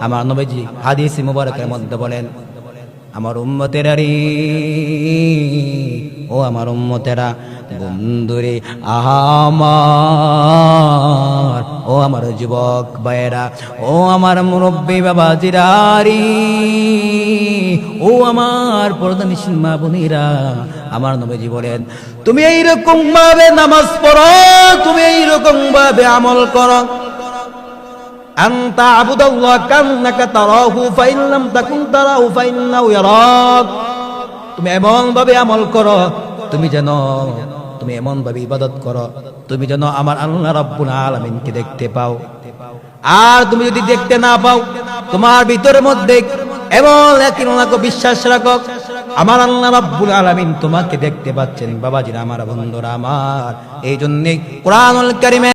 আমার নবীজি হাদিস মুবারকের মধ্যে বলেন, আমার উম্মতেরা রে ও আমার উম্মতেরা, বন্ধুরে, আমার, ও আমার যুবক ভাইয়েরা, ও আমার মুরব্বী বাবা জিরারি ও আমার পরদানিসীন মা বোনেরা, আমার নবীজি বলেন, তুমি এইরকম ভাবে নামাজ পড়ো, তুমি এইরকম ভাবে আমল করো। আন্তা আবুদাল্লাহ কান্নাকা তারাহু, ফাইন লাম তাকুন তারাহু ফাইন তুমি এমন ভাবে আমল করো, তুমি যেন, তুমি এমন ভাবে ইবাদত করো, তুমি যেন আমার আল্লাহ রাব্বুল আলামিনকে দেখতে পাও। আর তুমি যদি দেখতে না পাও, তোমার ভিতরের মধ্যে এমন একই ওনাকে বিশ্বাস রাখো, আমার আল্লাহ রাব্বুল আলামিন তোমাকে দেখতে পাচ্ছেন। বাবাজিরা আমার বন্ধুরা আমার। এই জন্যে কোরআনুল কারিমে